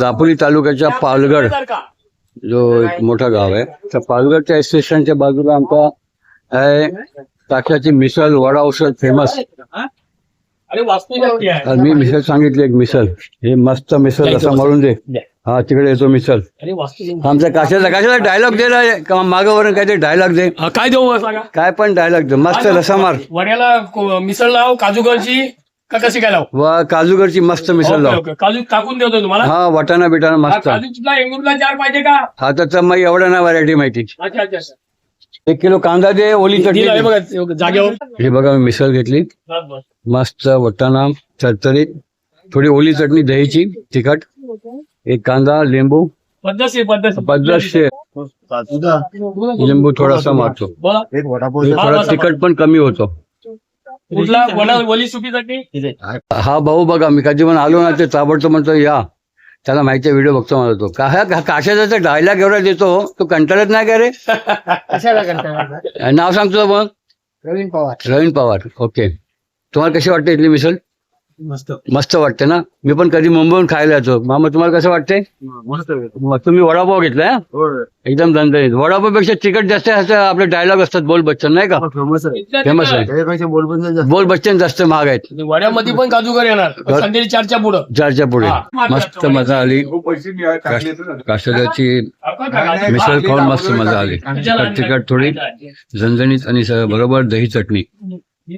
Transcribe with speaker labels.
Speaker 1: दापोली तालुक्याच्या पालगड जो एक मोठा गाव आहे. त्या पालगडच्या स्टेशनच्या बाजूला आमचा आहे ताक्याची मिसळ वडा औषध फेमस. तर मी मिसळ सांगितली एक मिसळ हे मस्त मिसळ असा म्हणून दे. हा तिकडे येतो
Speaker 2: वास्तू
Speaker 1: आमच्या काशाचा काशाला डायलॉग दे ना मागं वरून काहीतरी डायलॉग दे.
Speaker 2: काय देऊ
Speaker 1: काय पण डायलॉग दे. मस्त रसा मार.
Speaker 2: वड्याला मिसळ लाव काजूगरची का कशी काय लाव.
Speaker 1: व काजूगरची मस्त मिसळ
Speaker 2: ओके,
Speaker 1: लाव.
Speaker 2: ओके. काजू टाकून देतो तुम्हाला.
Speaker 1: हा वाटाणा बिटाणा
Speaker 2: हा,
Speaker 1: मस्त.
Speaker 2: काजूला एंगूरला चार पाहिजे का?
Speaker 1: हा तर मग एवढं ना व्हरायटी माहिती.
Speaker 2: अच्छा अच्छा अच्छा.
Speaker 1: एक किलो कांदा दे ओली चटणी
Speaker 2: दिलं, हे
Speaker 1: दे.
Speaker 2: बघा जागेवर.
Speaker 1: हे बघा मी मिसळ घेतली.
Speaker 2: बस, बस.
Speaker 1: मस्त वटाणा चरचरीत थोडी ओली चटणी दहीची तिखट. एक कांदा लिंबू.
Speaker 2: पद्धतशीर पद्धतशीर.
Speaker 1: पद्धतशीर. लिंबू थोडासा मारतो
Speaker 2: बोला.
Speaker 1: म्हणजे
Speaker 2: हा,
Speaker 1: थोडा
Speaker 2: बसा,
Speaker 1: तिखट पण कमी होतो.
Speaker 2: कुठला? ओली
Speaker 1: हा भाऊ बघा मी कधी पण आलो ना ते ताबडतोब म्हणतो या. त्याला माहिती व्हिडिओ बघतो मला तो. का काशाचा डायलॉग एवढा देतो तो कंटाळत नाही का रे?
Speaker 3: कशाला करता
Speaker 1: नाव सांगतो मग
Speaker 3: प्रवीण पवार.
Speaker 1: रवीन पवार ओके. तुम्हाला कशी वाटते इथली मिसळ?
Speaker 2: मस्त.
Speaker 1: मस्त वाटते ना? मी पण कधी मुंबईहून खायला येतो मामा तुम्हाला कसं वाटते मग तुम्ही वडापाव घेतलाय हा? एकदम दणदणीत. वडापावपेक्षा तिखट जास्त आपले डायलॉग असतात बोल बच्चन नाही का? फेमस आहे. बोल बच्चन जास्त. महाग आहेत.
Speaker 2: वड्यामध्ये पण काजूगर येणार. संध्याकाळी चारच्या पुढं.
Speaker 1: चारच्या पुढे.
Speaker 2: हा.
Speaker 1: मस्त मजा आली. काशाची मिसळ खाऊन मस्त मजा आली. तिखट तिखट थोडी झणझणीत आणि स- बरोबर दही चटणी.